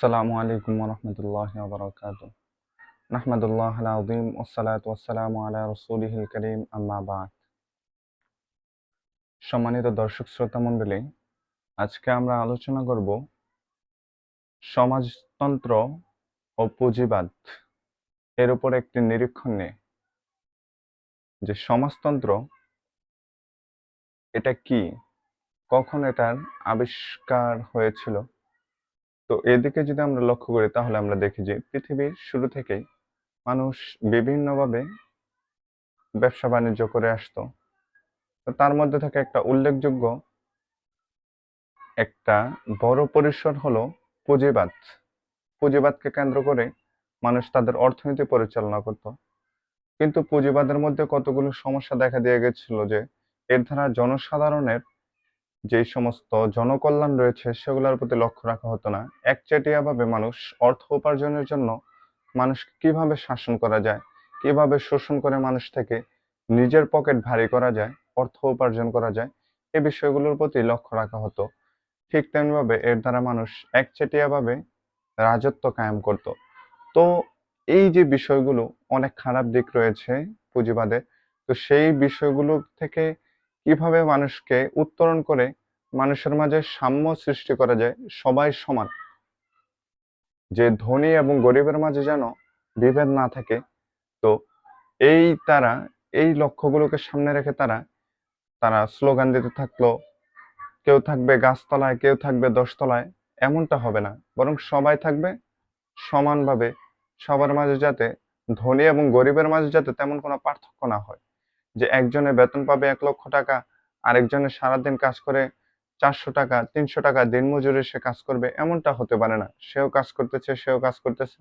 সালামু আলাইকুম রহমতুল্লাহ বারকাত নাহমাদুল্লাহ আলাউদ্দিন ওসালাত ওসালাম আলা রসুলিহিল করিম আম্মাবাদ সম্মানিত দর্শক শ্রোতা মণ্ডলী, আজকে আমরা আলোচনা করব সমাজতন্ত্র ও পুঁজিবাদ এর উপর একটি নিরীক্ষণ নিয়ে। যে সমাজতন্ত্র, এটা কি? কখন এটার আবিষ্কার হয়েছিল? তো এদিকে যদি আমরা লক্ষ্য করি, তাহলে আমরা দেখি যে পৃথিবীর শুরু থেকেই মানুষ বিভিন্নভাবে ব্যবসা বাণিজ্য করে আসতো। তো তার মধ্যে থেকে একটা উল্লেখযোগ্য একটা বড় পরিসর হলো পুঁজিবাদ। পুঁজিবাদকে কেন্দ্র করে মানুষ তাদের অর্থনীতি পরিচালনা করত। কিন্তু পুঁজিবাদের মধ্যে কতগুলো সমস্যা দেখা দিয়ে গেছিল যে এর দ্বারা জনসাধারণের যেই সমস্ত জনকল্যাণ রয়েছে, সেগুলোর প্রতি লক্ষ্য রাখা হতো না। একচেটিয়াভাবে মানুষ অর্থ উপার্জনের জন্য মানুষ কীভাবে শাসন করা যায়, কীভাবে শোষণ করে মানুষ থেকে নিজের পকেট ভারী করা যায়, অর্থ উপার্জন করা যায় এই বিষয়গুলোর প্রতি লক্ষ্য রাখা হতো। ঠিক তেমনিভাবে এর দ্বারা মানুষ একচেটিয়াভাবে রাজত্ব কায়েম করত। তো এই যে বিষয়গুলো অনেক খারাপ দিক রয়েছে পুঁজিবাদের তো সেই বিষয়গুলো থেকে কীভাবে মানুষকে উত্তরণ করে মানুষের মাঝে সাম্য সৃষ্টি করা যায়, সবাই সমান। যে ধনী এবং গরিবের মাঝে যেন বিভেদ না থাকে, তো এই তারা, এই লক্ষ্যগুলোকে সামনে রেখে তারা তারা স্লোগান দিতে থাকল, কেউ থাকবে গাছতলায়, কেউ থাকবে দশতলায়, এমনটা হবে না। বরং সবাই থাকবে সমানভাবে, সবার মাঝে যাতে ধনী এবং গরিবের মাঝে যাতে তেমন কোনো পার্থক্য না হয়। যে একজনে বেতন পাবে এক লক্ষ টাকা, আরেকজনে সারাদিন কাজ করে চারশো টাকা, তিনশো টাকা, দিনমজুরি সে কাজ করবে, এমনটা হতে পারে না। সেও কাজ করতেছে, সেও কাজ করতেছে।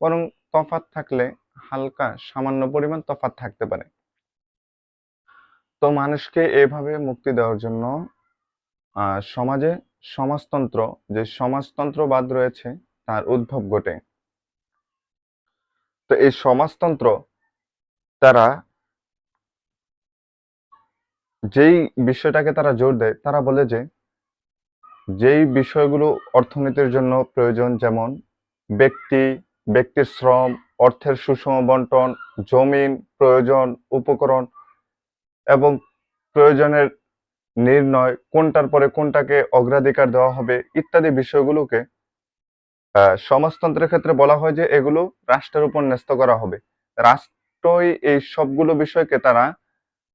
বরং তফাৎ থাকলে হালকা, সামান্য পরিমাণ তফাৎ থাকতে পারে। তো মানুষকে এভাবে মুক্তি দেওয়ার জন্য সমাজে সমাজতন্ত্র, যে সমাজতন্ত্রবাদ রয়েছে, তার উদ্ভব ঘটে। তো এই সমাজতন্ত্র, তারা যেই বিষয়টাকে তারা জোর দেয়, তারা বলে যে, যেই বিষয়গুলো অর্থনীতির জন্য প্রয়োজন, যেমন ব্যক্তি, ব্যক্তির শ্রম, অর্থের সুষম বন্টন, জমিন প্রয়োজন, উপকরণ এবং প্রয়োজনের নির্ণয়, কোনটার পরে কোনটাকে অগ্রাধিকার দেওয়া হবে ইত্যাদি বিষয়গুলোকে সমাজতন্ত্রের ক্ষেত্রে বলা হয় যে এগুলো রাষ্ট্রের উপর ন্যস্ত করা হবে। রাষ্ট্রই এই সবগুলো বিষয়কে তারা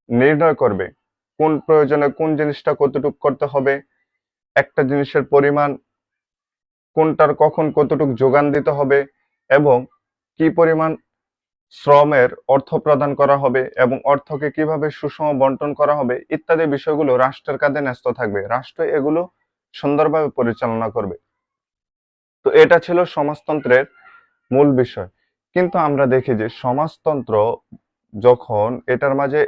নির্ণয় করবে। কোন প্রয়োজনে কোন জিনিসটা কতটুকু করতে হবে, একটা জিনিসের পরিমাণ, কোনটার কখন কতটুকু যোগান দিতে হবে এবং কি পরিমাণ শ্রমের অর্থ প্রদান করা হবে এবং অর্থকে কীভাবে সুষম বন্টন করা হবে ইত্যাদি বিষয়গুলো রাষ্ট্রের কাঁধে ন্যস্ত থাকবে। রাষ্ট্র এগুলো সুন্দরভাবে পরিচালনা করবে। তো এটা ছিল সমাজতন্ত্রের মূল বিষয়। কিন্তু আমরা দেখি যে সমাজতন্ত্র যখন এটার মাঝে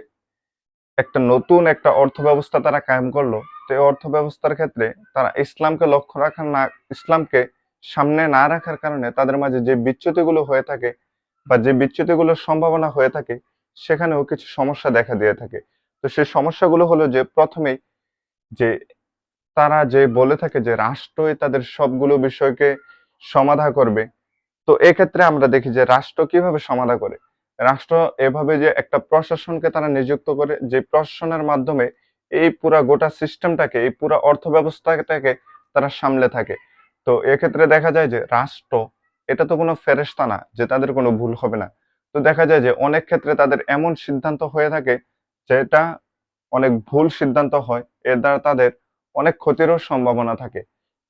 একটা নতুন একটা অর্থ ব্যবস্থা তারা কায়েম করল। তো এই অর্থ ব্যবস্থার ক্ষেত্রে তারা ইসলামকে লক্ষ্য রাখার না, ইসলামকে সামনে না রাখার কারণে তাদের মাঝে যে বিচ্যুতিগুলো হয়ে থাকে বা যে বিচ্যুতিগুলোর সম্ভাবনা হয়ে থাকে, সেখানেও কিছু সমস্যা দেখা দিয়ে থাকে। তো সেই সমস্যাগুলো হলো যে প্রথমেই যে তারা যে বলে থাকে যে রাষ্ট্রই তাদের সবগুলো বিষয়কে সমাধা করবে, তো এক্ষেত্রে আমরা দেখি যে রাষ্ট্র কীভাবে সমাধা করে। রাষ্ট্র এভাবে যে একটা প্রশাসনকে তারা নিযুক্ত করে, যে প্রশাসনের মাধ্যমে এই পুরা গোটা সিস্টেমটাকে, এই পুরা অর্থ ব্যবস্থাটাকে তারা সামলে থাকে। তো এক্ষেত্রে দেখা যায় যে রাষ্ট্র, এটা তো কোনো ফেরেশতা না, যে তাদের কোনো ভুল হবে না। তো দেখা যায় যে অনেক ক্ষেত্রে তাদের এমন সিদ্ধান্ত হয়ে থাকে, যেটা অনেক ভুল সিদ্ধান্ত হয়, এর দ্বারা তাদের অনেক ক্ষতিরও সম্ভাবনা থাকে।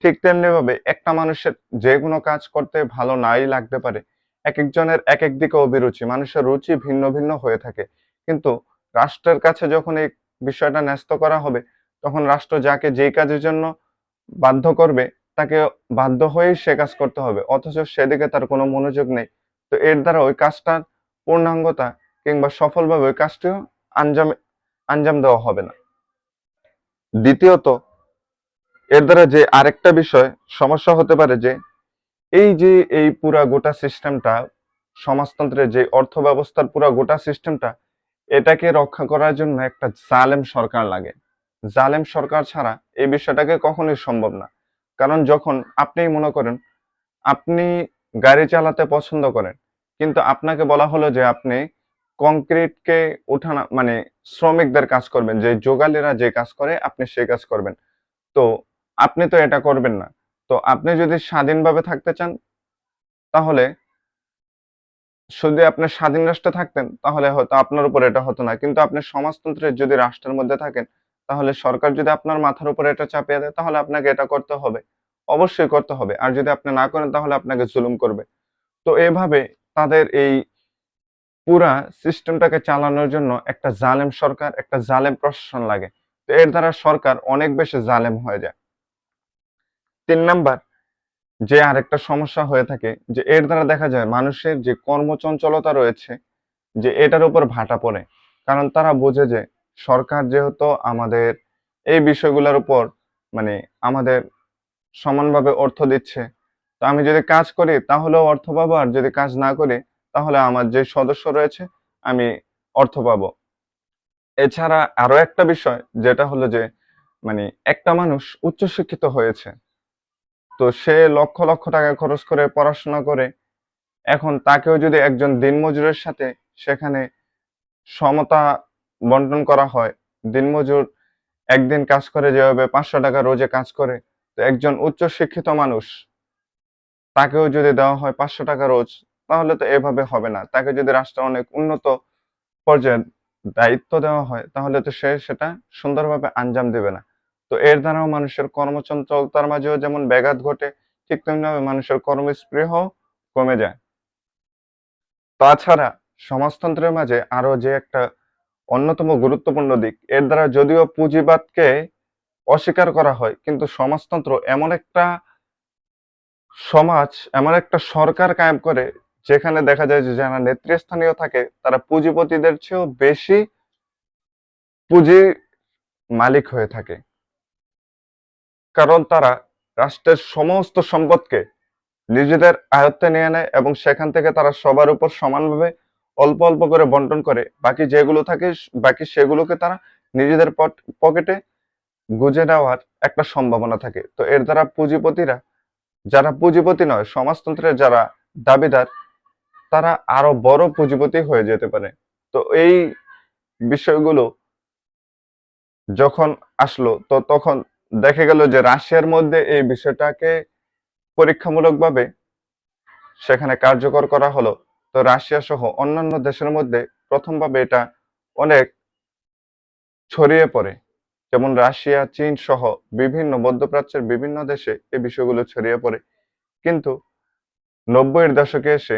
ঠিক তেমনিভাবে একটা মানুষের যে কোনো কাজ করতে ভালো নাই লাগতে পারে এক একজনের এক এক দিকে অভিরুচি, মানুষের রুচি ভিন্ন ভিন্ন হয়ে থাকে। কিন্তু রাষ্ট্রের কাছে যখন এই বিষয়টা ন্যস্ত করা হবে, তখন রাষ্ট্র যাকে যেই কাজের জন্য বাধ্য করবে, তাকে বাধ্য হয়েই সে কাজ করতে হবে। অথচ সেদিকে তার কোনো মনোযোগ নেই। তো এর দ্বারা ওই কাজটার পূর্ণাঙ্গতা কিংবা সফলভাবে ওই কাজটিও আঞ্জাম আঞ্জাম দেওয়া হবে না। দ্বিতীয়ত, এর দ্বারা যে আরেকটা বিষয়, সমস্যা হতে পারে যে এই যে এই পুরা গোটা সিস্টেমটা সমাজতন্ত্রের যে অর্থ ব্যবস্থার পুরা গোটা সিস্টেমটা এটাকে রক্ষা করার জন্য একটা জালেম সরকার লাগে। জালেম সরকার ছাড়া এই বিষয়টাকে কখনোই সম্ভব না। কারণ যখন আপনি মনে করেন, আপনি গাড়ি চালাতে পছন্দ করেন, কিন্তু আপনাকে বলা হলো যে আপনি কংক্রিটকে উঠানো মানে শ্রমিকদের কাজ করবেন, যে যোগালীরা যে কাজ করে, আপনি সেই কাজ করবেন। তো আপনি তো এটা করবেন না। তো আপনি যদি স্বাধীনভাবে থাকতে চান, তাহলে যদি আপনি স্বাধীন রাষ্ট্রে থাকতেন, তাহলে হয়তো আপনার উপর এটা হতো না। কিন্তু আপনি সমাজতন্ত্রের যদি রাষ্ট্রের মধ্যে থাকেন, তাহলে সরকার যদি আপনার মাথার উপর এটা চাপিয়ে দেয়, তাহলে আপনাকে এটা করতে হবে। অবশ্যই করতে হবে। আর যদি আপনি না করেন, তাহলে আপনাকে জুলুম করবে। তো এভাবে তাদের এই পুরা সিস্টেমটাকে চালানোর জন্য একটা জালেম সরকার, একটা জালেম প্রশাসন লাগে। তো এর দ্বারা সরকার অনেক বেশি জালেম হয়ে যায়। তিন নাম্বার, যে আরেকটা সমস্যা হয়ে থাকে যে এর দ্বারা দেখা যায় মানুষের যে কর্মচঞ্চলতা রয়েছে, যে এটার উপর ভাটা পড়ে। কারণ তারা বোঝে যে সরকার যেহেতু আমাদের এই বিষয়গুলোর উপর মানে আমাদের সমানভাবে অর্থ দিচ্ছে, তো আমি যদি কাজ করি তাহলেও অর্থ পাবো, আর যদি কাজ না করি তাহলে আমার যে সদস্য রয়েছে আমি অর্থ পাবো। এছাড়া আরও একটা বিষয়, যেটা হলো যে মানে একটা মানুষ উচ্চশিক্ষিত হয়েছে। তো সে লক্ষ লক্ষ টাকা খরচ করে পড়াশোনা করে। এখন তাকেও যদি একজন দিনমজুরের সাথে সেখানে সমতা বন্টন করা হয়, দিনমজুর একদিন কাজ করে যেভাবে পাঁচশো টাকা রোজে কাজ করে, তো একজন উচ্চ শিক্ষিত মানুষ তাকেও যদি দেওয়া হয় পাঁচশো টাকা রোজ, তাহলে তো এভাবে হবে না। তাকে যদি রাষ্ট্র অনেক উন্নত পর্যায়ে দায়িত্ব দেওয়া হয়, তাহলে তো সে সেটা সুন্দরভাবে আঞ্জাম দেবে না। তো এর দ্বারাও মানুষের কর্মচঞ্চলতার মাঝেও যেমন ব্যাঘাত ঘটে, ঠিক তেমনিভাবে মানুষের কর্মস্পৃহ কমে যায়। তাছাড়া সমাজতন্ত্রের মাঝে আরও যে একটা অন্যতম গুরুত্বপূর্ণ দিক, এর দ্বারা যদিও পুঁজিবাদকে অস্বীকার করা হয়, কিন্তু সমাজতন্ত্র এমন একটা সমাজ, এমন একটা সরকার কায়েম করে, যেখানে দেখা যায় যে যারা নেতৃস্থানীয় থাকে, তারা পুঁজিপতিদের চেয়েও বেশি পুঁজির মালিক হয়ে থাকে। কারণ তারা রাষ্ট্রের সমস্ত সম্পদকে নিজেদের আয়ত্তে নিয়ে নেয় এবং সেখান থেকে তারা সবার উপর সমানভাবে অল্প অল্প করে বন্টন করে। বাকি যেগুলো থাকে, বাকি সেগুলোকে তারা নিজেদের পকেটে গুজে নেওয়ার একটা সম্ভাবনা থাকে। তো এর দ্বারা পুঁজিপতিরা, যারা পুঁজিপতি নয়, সমাজতন্ত্রের যারা দাবিদার, তারা আরও বড় পুঁজিপতি হয়ে যেতে পারে। তো এই বিষয়গুলো যখন আসলো, তো তখন দেখা গেল যে রাশিয়ার মধ্যে এই বিষয়টাকে পরীক্ষামূলকভাবে সেখানে কার্যকর করা হলো। তো রাশিয়া সহ অন্যান্য দেশের মধ্যে প্রথমভাবে এটা অনেক ছড়িয়ে পড়ে। যেমন রাশিয়া, চীন সহ বিভিন্ন মধ্যপ্রাচ্যের বিভিন্ন দেশে এই বিষয়গুলো ছড়িয়ে পড়ে। কিন্তু নব্বইয়ের দশকে এসে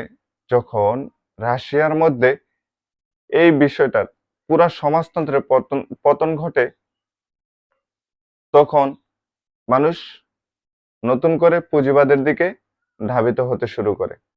যখন রাশিয়ার মধ্যে এই বিষয়টার পুরা সমাজতন্ত্রের পতন পতন ঘটে তখন মানুষ নতুন করে পুঁজিবাদের দিকে ধাবিত হতে শুরু করে।